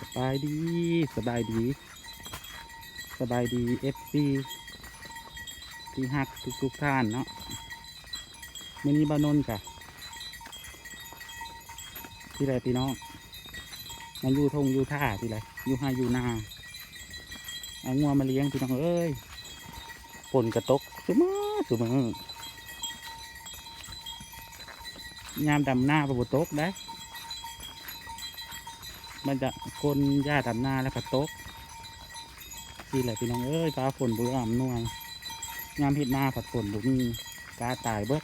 สบายดีสบายดี สบายดีเอฟซีที่ฮักทุกทุกท่านเนาะมื่อนี้บ้านนนค่ะที่ไรพี่น้องมาอยู่ทงอยู่ท่าที่ไรอยู่ห้าอยู่นาเอางัวมาเลี้ยงพี่น้องเอ้ยฝนกระตกสุมาสุมอยามดำหน้าประบตกได้ มันจะกลนหญ้าดำหน้าแล้วก็ตกนี่แหละพี่น้องเอ้ยฟ้าฝนบุอ่ำนวยยามเห็ดหน้าผัดฝนบุมีกาตายเบิด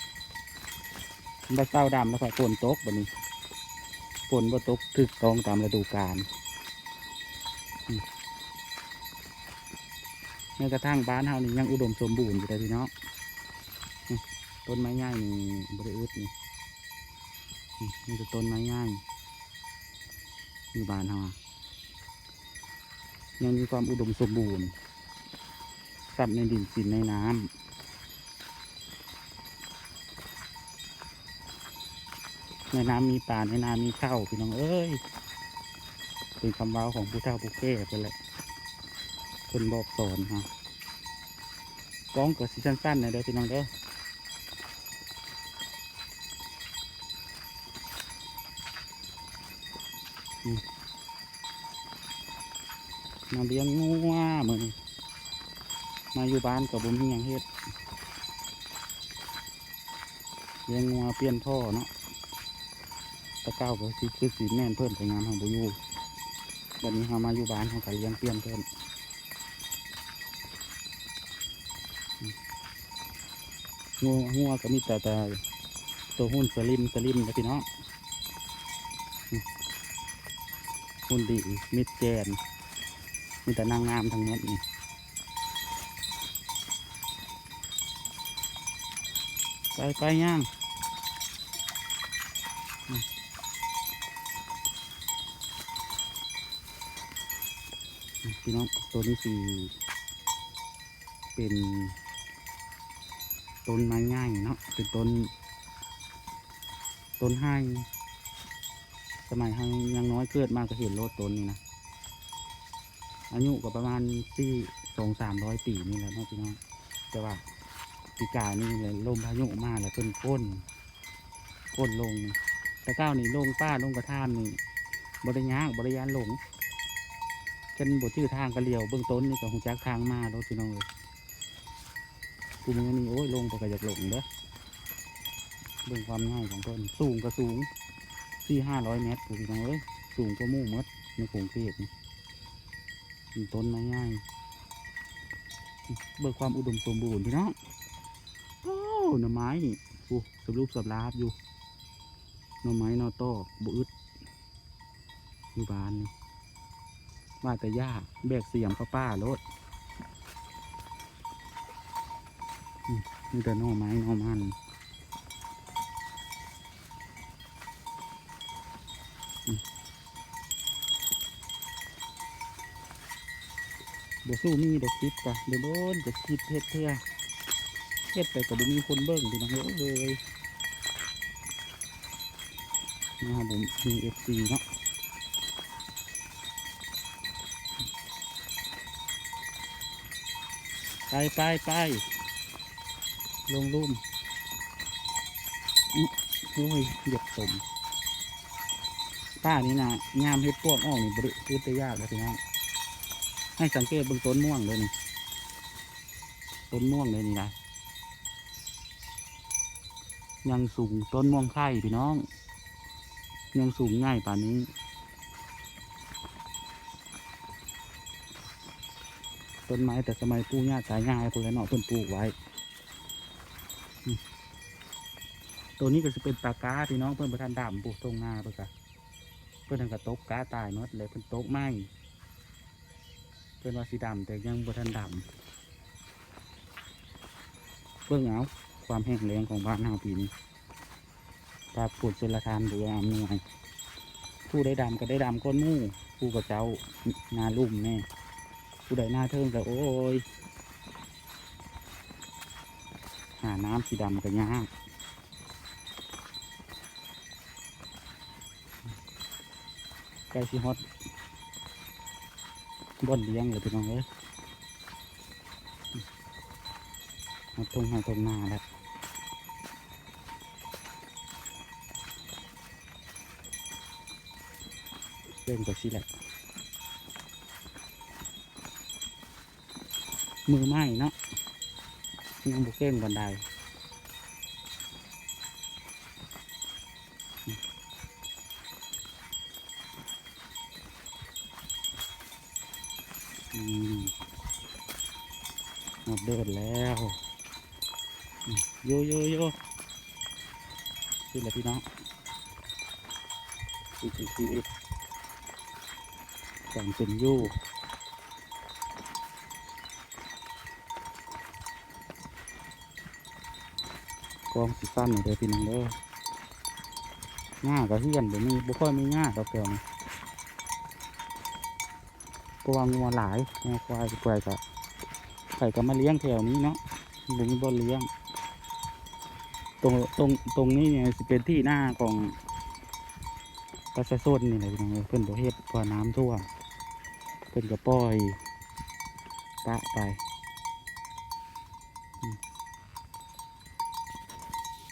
มาเศร้าดำแล้วก็ฝนตกแบบนี้ฝนบ่ตกถึกต้องตามฤดูกาลแม้กระทั่งบ้านเฮานี่ยังอุดมสมบูรณ์อยู่เลยพี่น้องต้นไม้ใหญ่นี่บริอึดนี่นี่นี่คือต้นไม้ใหญ่ อยู่บ้านเฮาอะยังมีความอุดมสมบูรณ์สัตว์ในดินสินในน้ำในน้ำมีปลาในน้ำมีข้าวพี่น้องเอ้ยเป็นคำว้าของผู้เฒ่าผู้แก่ไปแหละคนบอกสอนฮะก้องเกิดสีสั้นๆน่อยเด้อพี่น้องเด้อมาเลี้ยงงัวเหมือนมาอยู่บ้านกับบุมีหยังเฮ็ดเลี้ยงงัวเปลี่ยนพ่อเนาะตะเก้าก็สิคือสีแม่นเพิ่นไปงานของบุยูวันนี้เรามาอยู่บ้านเขาก็เลี้ยงเปลี่ยนเพิ่นอืมงัวงัวก็มีแต่แต่ตัวหุ่นสลิมสลิมนะพี่น้องหุ่นดีมิดแกน มีแต่นางงามทั้งหมดนี่ไปไปย่างพี่น้องตัวนี้สีเป็นต้นไม้ง่ายเนาะเป็นต้นต้นไห้สมัยเฮายังน้อยเกิดมาก็เห็นรถต้นนี้นะ อายุก็ประมาณสี่สองสามร้อยปีนี่แหละเนาะพี่น้องแต่ว่าปีกายนี่เลยลมพายุมาแล้วเพิ่นโค่นโค่นลงแต่ก้าวนี่ลงป้าลงกระท่ามนี่บริยากบริยานหลงเช่นบทชื่อทางกระเลียวเบื้องต้นนี่ก็หูจักทางมาแล้วพี่น้องเลยกูมือนี่โอ้ยลงไปก็อยากหลงเด้อเบื้องความง่ายของเพิ่นสูงก็สูงสี่ห้าร้อยเมตรกูพี่น้องเอ้ยสูงก็มู่มดในกรุงเทพนี่ ต้นไม้ง่ายเบิกความอุดมสมบูรณ์พี่น้องโอ้หน่อไม้นี่โอ้สรูปสับลาบอยู่หน่อไม้หนอโต้บุอึดอยู่บ้านนี่ว่าแต่ย่าแบกเสียมเข้าป้ารถมีแต่หน่อไม้หน่อมัน เดี๋ยวสู้มีเดี๋ยวคิดกะเดี๋ยวโดนจะคิดเฮ็ดเพื่อเฮ็ดไปกับบุมีคนเบิ่งพี่น้องเลยนะครับผมมีเอฟซีเนาะไปไปไปลงลุ่มอื้อโอ้ยเหยียบสมป้านี่นะยามเฮ็ดพวกอ้อกนี่บริคือจะยากเลยพี่น้อง ให้สังเกตเบนต้นม่วงเลยนี่ต้นม่วงเลยนี่นะยังสูงต้นม่วงไข่พี่น้อง ยังสูงง่ายป่านนี้ต้นไม้แต่สมัยปู่ย่าตายายเพื่อนเนาะเพิ่นปลูกไว้ ตัวนี้ก็จะเป็นปลากาพี่น้องเพิ่อนประทานดำปลูกตรงนาเพื่อนกะเพื่อนทางกระตกกาตายหมดเลยเพิ่นตกไหม เป็นว่าสีดำแต่ยังบ่ทันดำเบิ่งเอาความแห้งแล้งของบ้านเฮาปีนี้ตาปวดชลทานบุอำนวยผู้ได้ดำก็ได้ดำก้นมู่ผู้กับเจ้านาลุ่มแน่ผู้ใดหน้าเทิงก็โอ้ยหาน้ำสีดำก็ยากใกล้สิฮอด บ่อนเลี้ยงเลยพี่น้องเอ้ยมาตรงหาตรงหน้าแล้วเล่นกับสิแหละมือไหม้เนาะยังบุกเก้งบันได มหมดเดินแล้วโยโยโยนี่แหละพี่น้องวิถีชีวิตการเป็นยู่กองสีฟันเด้อพี่น้องเด้อง่ากับเฮียนเดี๋ยวนี้บ่ค่อยมีง่าดอกแก้ว นี่เพราะว่างัวหลายงัวควายควายก็ไข่ก็มาเลี้ยงแถวนี้เนาะบ่มีบ่เลี้ยง ตรงตรงตรงนี้เนี่ยสิเป็นที่หน้าของประชาชนนี่แหละพี่น้องเอ้ยเพิ่นบ่เฮ็ดพราะน้ำท่วมเพิ่อนก็ปล่อยปะไป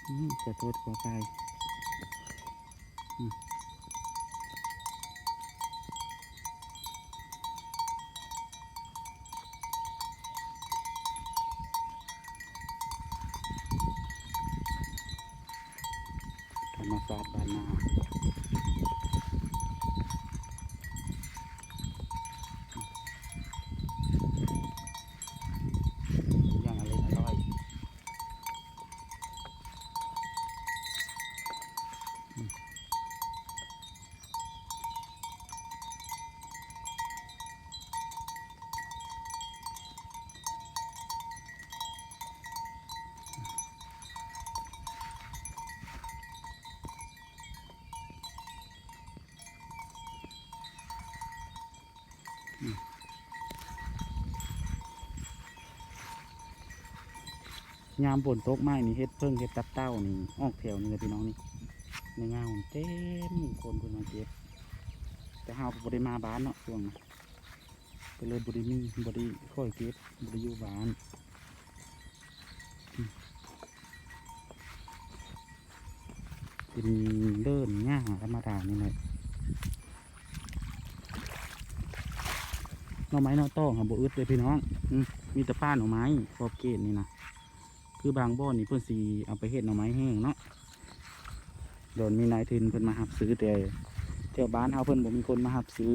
อืมขอโทษขอไป ธร ยามฝนตกไม้นี่เฮ็ดเพิ่งเฮ็ดตับเต้านี่ออกแถวนี่เลยพี่น้องนี่ในเงาเต็มคนคนมาเก็บแต่เฮาบ่ได้มาบ้านเนาะช่วงนะก็เลยบ่ได้มีบ่ได้ค่อยเก็บบ่ได้อยู่บ้านเป็นเลิ่นง่าธรรมดานี่แหละหน่อไม้หน่อต้องค่ะบ่อึดเลยพี่น้องอมมีแต่ป้าหน่อไม้ขอบเกตนี่นะ คือบางบ่อนนี่เพิ่นสีเอาไปเฮ็ดหน่อไม้แห้งเนาะโดนมีนายทุนเพิ่นมาหับซื้อแต่แถวบ้านเฮาเพิ่นบ่มีคนมาหับซื้อ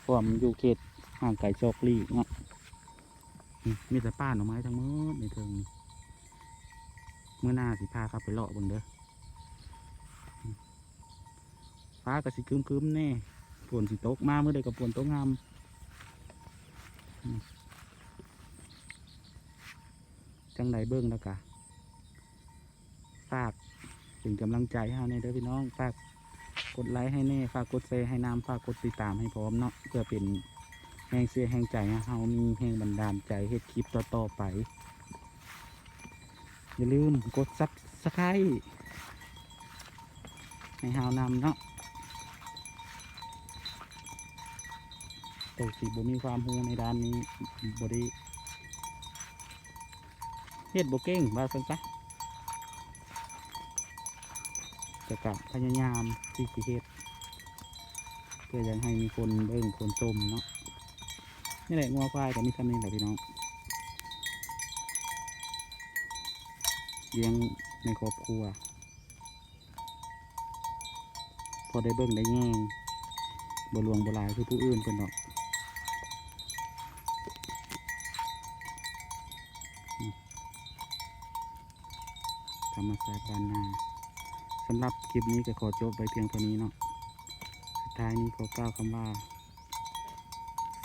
เพราะวามอยู่เขตห่างไกลจอกลีเนาะมีแต่ป้าหน่อไม้ทั้งหมดในเทิงเมื่อหน้าสิพาครับไปเลาะบิ่งเด้อฟ้าก็สิครึมๆแน่ฝนสิตกมาเมื่อใดก็ฝนตกงามจังไดเบิ่งแล้วกะ ฝากเป็นกำลังใจให้เราในเด้อพี่น้องฝากกดไลค์ให้แน่ฝากกดแชร์ให้น้ำฝากกดติดตามให้พร้อมเนาะเพื่อเป็นแห่งเสียแห่งใจให้เรามีแห่งบันดาลใจเฮ็ดคลิปต่อๆไป อย่าลืมกดซับสไครต์ให้เฮานำเนาะแต่สิบ่มีความรู้ในด้านนี้บ่ได้เฮ็ดบ่เก่งว่าซั่นซะ จะกลับพยายามที่สิเฮ็ดเพื่อยังให้มีคนเบิ่งคนชมเนาะนี่แหละงัวควายกับมีคำนี้แหละพี่น้องเลี้ยงในครอบครัว พอได้เบิ่งได้แง่งบหลวงบหลายคือผู้อื่นเป็นดอกอืมธรรมศาสตร์บ้านนา สำหรับคลิปนี้ก็ขอจบไปเพียงเท่านี้เนาะสุดท้ายนี้ขอกล่าวคำว่า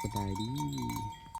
สบายดี